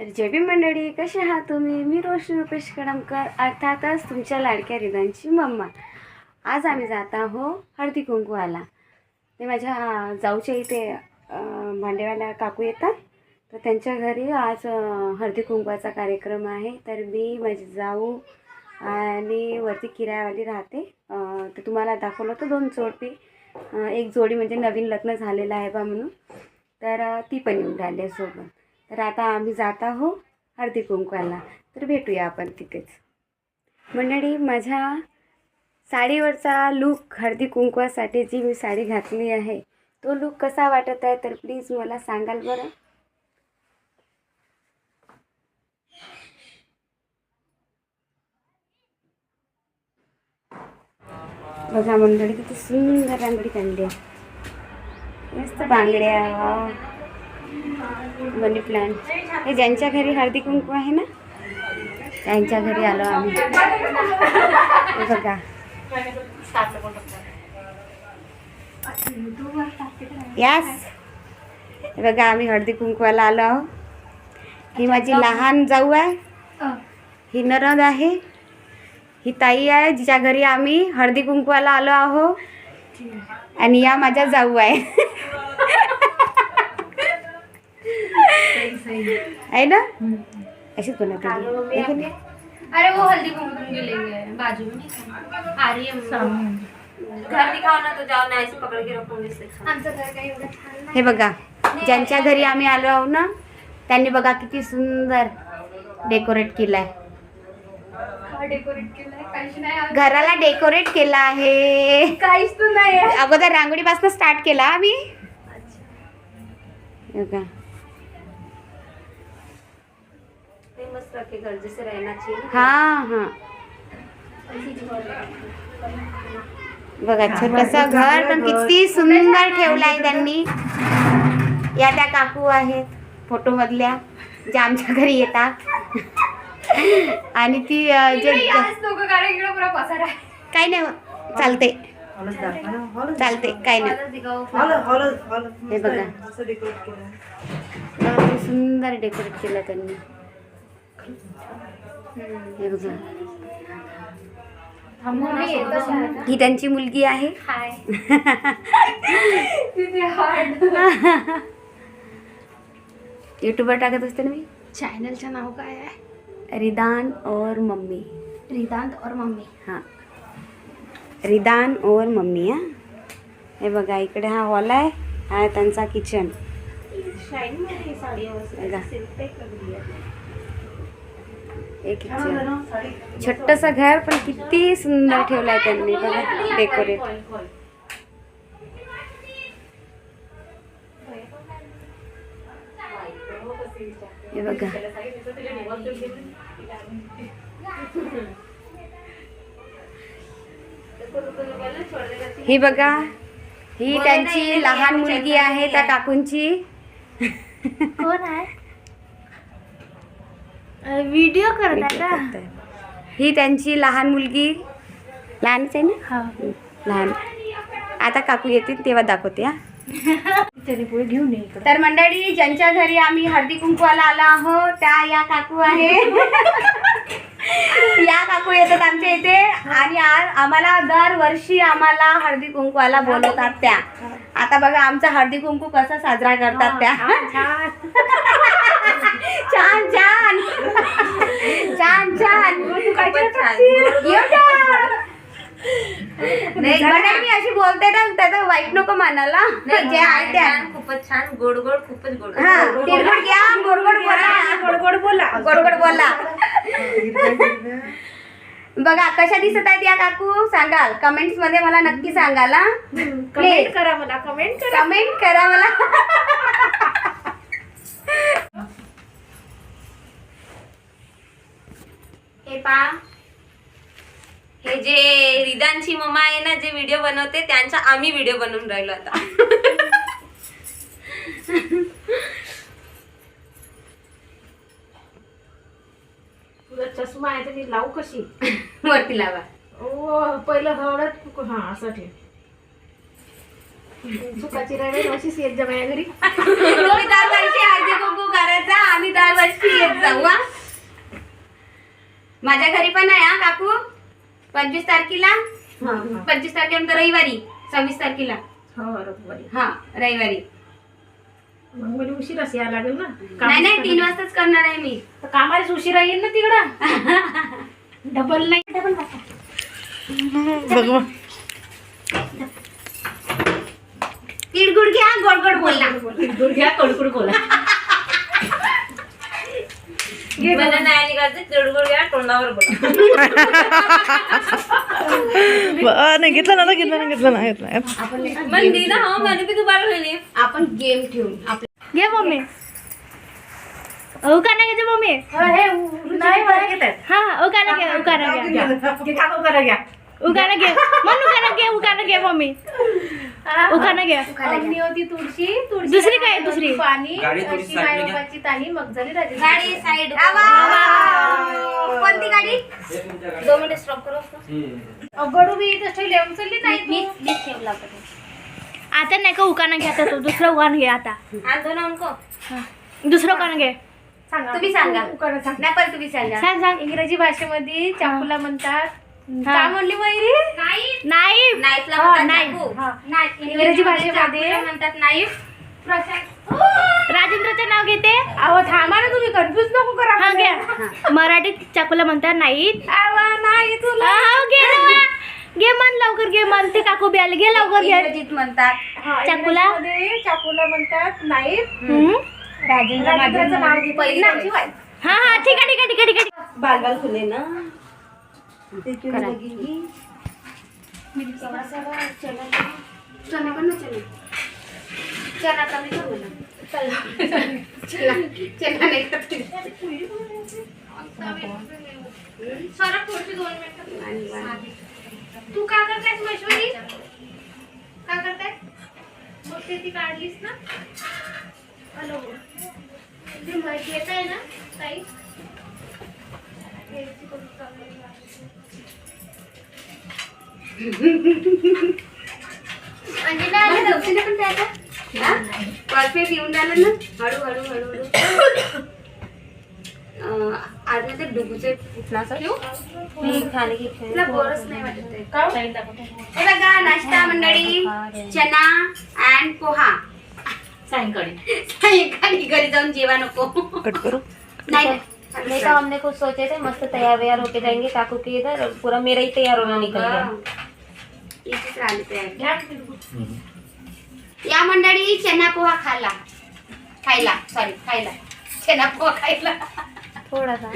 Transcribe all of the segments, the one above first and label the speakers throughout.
Speaker 1: तर जय मंडळी कसे आहात तुम्ही? मी रोशनी रुपेश कडमकर अर्थातच तुमच्या लाडक्या रिदांची मम्मा. आज आम्ही जात आहो हळदी कुंकवाला. ते माझ्या जाऊच्या इथे भांडेवाल्या काकू येतात. तर त्यांच्या घरी आज हळदी कुंकवाचा कार्यक्रम आहे. तर मी माझी जाऊ आणि वरती किरायावाली राहते. तर तुम्हाला दाखवलं होतं दोन जोडपी. एक जोडी म्हणजे नवीन लग्न झालेलं आहे बा म्हणून. तर ती पण येऊन राहिली सोबत. तर आता आम्ही जात आहो हळदी कुंकवाला. तर भेटूया आपण तिथेच. मंडळी माझ्या साडीवरचा लूक हळदी कुंकवासाठी जी मी साडी घातली आहे तो लूक कसा वाटत आहे तर प्लीज मला सांगाल बरं? बघा मंडळी किती सुंदर रांगडी काढली आहे. मस्त बांगड्या. मनी प्लांट हे ज्यांच्या घरी हळदी कुंकू आहे ना त्यांच्या घरी आलो आम्ही. बघा. यास हे बघा आम्ही हळदी कुंकवाला आलो आहो ही माझी लहान जाऊ आहे. ही नरद आहे. ही ताई आहे जिच्या घरी आम्ही हळदी कुंकवाला आलो आहो. आणि या माझ्या जाऊ आहे. आहे ना. है की नाही?
Speaker 2: अरे वो हल्दी कुमकुम के लेंगे बाजू में नहीं आ रही है घर दिखाओ ना तो जाओ ना ऐसे पकड़ के रखोगे इससे आमचं घर काही एवढं छान नाही.
Speaker 1: हे बघा ज्यांच्या घरी आम्ही आलो आहो ना त्यांनी बघा किती सुंदर डेकोरेट केलाय.
Speaker 2: डेकोरेट केलंय. काहीच नाही आ-
Speaker 1: घराला डेकोरेट केलं आहे.
Speaker 2: काहीच नाही
Speaker 1: अगोदर रांगोळीपासून स्टार्ट केला आम्ही. हे
Speaker 2: रखे घर जैसे रहना चाहिए।
Speaker 1: हा हा। बघा छोटस घर पण किती सुंदर ठेवलाय त्यांनी. या त्या काकू आहेत फोटो मधल्या ज्या आमच्या घरी येतात. आणि ती जे काही नाही. चालते चालते काही नाही. हे बघा. सुंदर डेकोरेट केलं त्यांनी. हे बघा. ही त्यांची मुलगी आहे.
Speaker 2: हाय. तिथे हार्ड
Speaker 1: युट्यूबवर टाकत असते ना मी?
Speaker 2: चॅनलचं नाव काय आहे?
Speaker 1: रिदान और मम्मी.
Speaker 2: रिदांत और मम्मी.
Speaker 1: हां. रिदान और मम्मी हां. हे बघा इकडे हा हॉल आहे. हा त्यांचा किचन
Speaker 2: शाईन मध्ये साडी
Speaker 1: बघा. एक छोटंसं घर पण किती सुंदर ठेवलं आहे त्यांनी बघा डेकोरेट हे बघा. ही बघा ही त्यांची लहान मुलगी आहे त्या काकूंची.
Speaker 2: कोण आहे? व्हिडिओ करत
Speaker 1: ही त्यांची लहान मुलगी. लहानच आहे ना?
Speaker 2: हा.
Speaker 1: लहान. आता काकू येतील तेव्हा दाखवते हा.
Speaker 2: त्याने पुढे घेऊन ये इकडे.
Speaker 1: तर मंडळी ज्यांच्या घरी आम्ही हळदी कुंकवाला आलो आहोत त्या या काकू आहे या काकू येतात आमच्या इथे. आणि आज आम्हाला दरवर्षी आम्हाला हळदी कुंकवाला बोलवतात त्या. आता बघा आमचा हळदी कुंकू कसा साजरा करतात त्या. छान छान. छान छान. नाही मी अशी बोलते ना त्याचं वाईट नको मानायला जे आहे त्या
Speaker 2: खूपच छान. गोड गोड खूपच गोड.
Speaker 1: हा तिरगुड घ्या गोड गोड बोला. गोड गोड बोला. गोड गोड बोला. बघा कशा दिसत आहेत या काकू? सांगाल. कमेंट्समध्ये मला नक्की सांगाल
Speaker 2: कमेंट करा मला कमेंट करा.
Speaker 1: कमेंट करा मला.
Speaker 2: हे पा हे जे रिदानची मम्मा आहे ना जे व्हिडिओ बनवते त्यांचा आम्ही व्हिडिओ बनवून राहिलो आता.
Speaker 3: तुला चष्मा आहे तर ती लावू कशी?
Speaker 1: वरती लावा.
Speaker 3: ओ पहिलं हळद हा असं ठेव. चुकाची राहिली अशीच येत जा माझ्या घरी.
Speaker 1: तुम्ही दरवर्षी हळदी कुंकू करत जा आम्ही दरवर्षी येत जाऊ हा. माझ्या घरी पण आहे हा काकू. पंचवीस तारखेला.
Speaker 3: हा, हा.
Speaker 1: पंचवीस तारखेनंतर रविवारी सव्वीस तारखेला.
Speaker 3: हो
Speaker 1: हा रविवारी.
Speaker 3: मग मला उशीरच यायला लागेल ना?
Speaker 1: नाही नाही तीन वाजताच करणार आहे मी.
Speaker 3: तर कामालाच उशिरा येईल ना तिकडं? डबल नाही. डबल
Speaker 4: भगवान
Speaker 1: तिळगुळ घ्या गोड गोड बोलला
Speaker 3: घ्या कडकुड बोला.
Speaker 2: मला नाही निघायचं तिळगुळ घ्या तोंडावर
Speaker 4: नाही घेतला ना घेतला ना घेतला ना घेतला
Speaker 1: आपण
Speaker 2: मग दी ना हो दोबारा
Speaker 1: आपण गेम आपल्या
Speaker 5: घे मम्मी. उकाना घ्यायचे मम्मी.
Speaker 3: नाही घेत आहेत.
Speaker 5: हा हा उकाना घे.
Speaker 3: घ्या. घे, काकू करा घ्या
Speaker 5: उकाना घे. मन उकाना घे उकाना घे मम्मी. उकाना घे.
Speaker 3: अग्नी होती तुळशी. तुळशी
Speaker 5: दुसरी काय आहे, दुसरी?
Speaker 3: पाणी
Speaker 6: गाडी थोडी
Speaker 3: अशी
Speaker 6: side ला घ्या.
Speaker 3: मायबापाची मग झाली राजी
Speaker 2: गाडी साइड
Speaker 1: कोणती गाडी?
Speaker 2: दो मिनिट स्टॉप करो.
Speaker 3: गडू बी इथं ठेवली उचलली नाही
Speaker 2: मी
Speaker 3: तू.
Speaker 2: मी ठेवला
Speaker 5: आता नाही का उकाना घ्या आता तू दुसरं उकाना घे आता.
Speaker 2: आंदो ना उनको
Speaker 5: दुसरं उकाना घे.
Speaker 3: सांगा
Speaker 1: तुम्ही सांगा.
Speaker 3: उकारा सांग.
Speaker 1: नाही पण तुम्ही सांगा.
Speaker 5: सांग सांग.
Speaker 3: इंग्रजी भाषेमध्ये चाकूला म्हणतात. काय म्हणली मैरी
Speaker 2: नाही
Speaker 5: नाही
Speaker 2: नाईफला
Speaker 3: हा,
Speaker 2: म्हणतात
Speaker 5: नाही.
Speaker 2: चाकू.
Speaker 3: हा.
Speaker 2: नाही
Speaker 3: इंग्रजी भाषेमध्ये
Speaker 2: चाकूला म्हणतात नाईफ.
Speaker 5: राजेंद्रचे नाव घेते.
Speaker 3: अहो थांबा ना तुम्ही कन्फ्युज नको करा
Speaker 5: हा घे मराठीत चाकूला म्हणतात नाही
Speaker 3: अहो, नाही तुला.
Speaker 5: हा, घे ना. घे मन लवकर घे मन. ते काकू बी आले घे लवकर घे.
Speaker 1: इंग्रजीत म्हणतात.
Speaker 3: हा,
Speaker 5: चाकूला?
Speaker 3: इंग्रजीमध्ये चाकूला म्हणतात नाईफ.
Speaker 5: हम्म.
Speaker 3: राजेंद्राचं नाव घेतलं.
Speaker 1: पहिली
Speaker 3: नावची बाई.
Speaker 5: हा हा ठीक आहे ठीक आहे ठीक आहे ठीक आहे.
Speaker 1: बाल बाल खुले ना. करा.
Speaker 3: तू. काय करतायस महेश्वरी काय करताय मग ते ती काढलीस ना. हॅलो. ती माहिती येत आहे ना ताई?
Speaker 1: परफेक्ट येऊन राहिलं ना हळू हळू हळू हळू अं, आज ते डुबूचे तुला बोरच नाही वाटत. हे बघा नाश्ता मंडळी चना अँड पोहा
Speaker 2: सायंकाळी.
Speaker 1: सायंकाळी घरी जाऊन जेवा नको.
Speaker 4: कट करू.
Speaker 1: नाही. नाही.
Speaker 2: तो हमने कुछ सोचे थे मस्त तैयार वैयार होके जाएँगे काकू के इधर पूरा मेरा ही तैयार होना निकल गया
Speaker 1: हा. तयार. या मंडळी चना पोहा खायला खायला सॉरी खायला चना पोहा खायला
Speaker 5: थोड़ा सा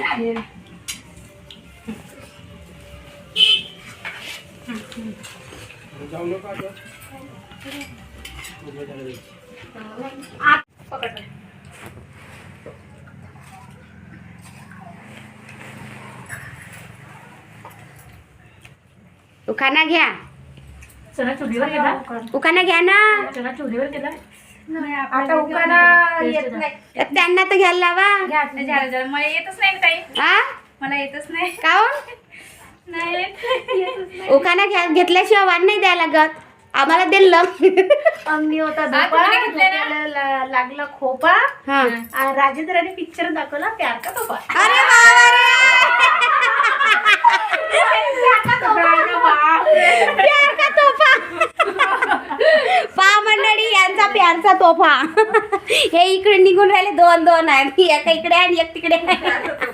Speaker 1: उखाना घ्या.
Speaker 3: चला चुलीवर गेला
Speaker 1: उखाना. घ्या ना.
Speaker 3: चला चुलीवर गेला आता उकाना येत नाही.
Speaker 1: तर त्यांना तर घ्यायला लावा.
Speaker 3: मला येतच नाही
Speaker 1: हा
Speaker 3: मला येतच नाही.
Speaker 1: काऊन
Speaker 3: नाही
Speaker 1: उखाना घ्या घेतल्याशिवाय वाण नाही द्यायला लागत. आम्हाला दिलं
Speaker 3: अंगणी होता धोपा धोक्याला ला- लागला खोपा.
Speaker 1: हा.
Speaker 3: आणि राजेंद्राने पिक्चर दाखवला प्यार का
Speaker 1: अरे बाबा रे! प्यार का तोफा पा मंडळी यांचा प्यारचा तोफा. हे इकडे निघून राहिले दोन दोन आहेत एका इकडे आणि एक तिकडे.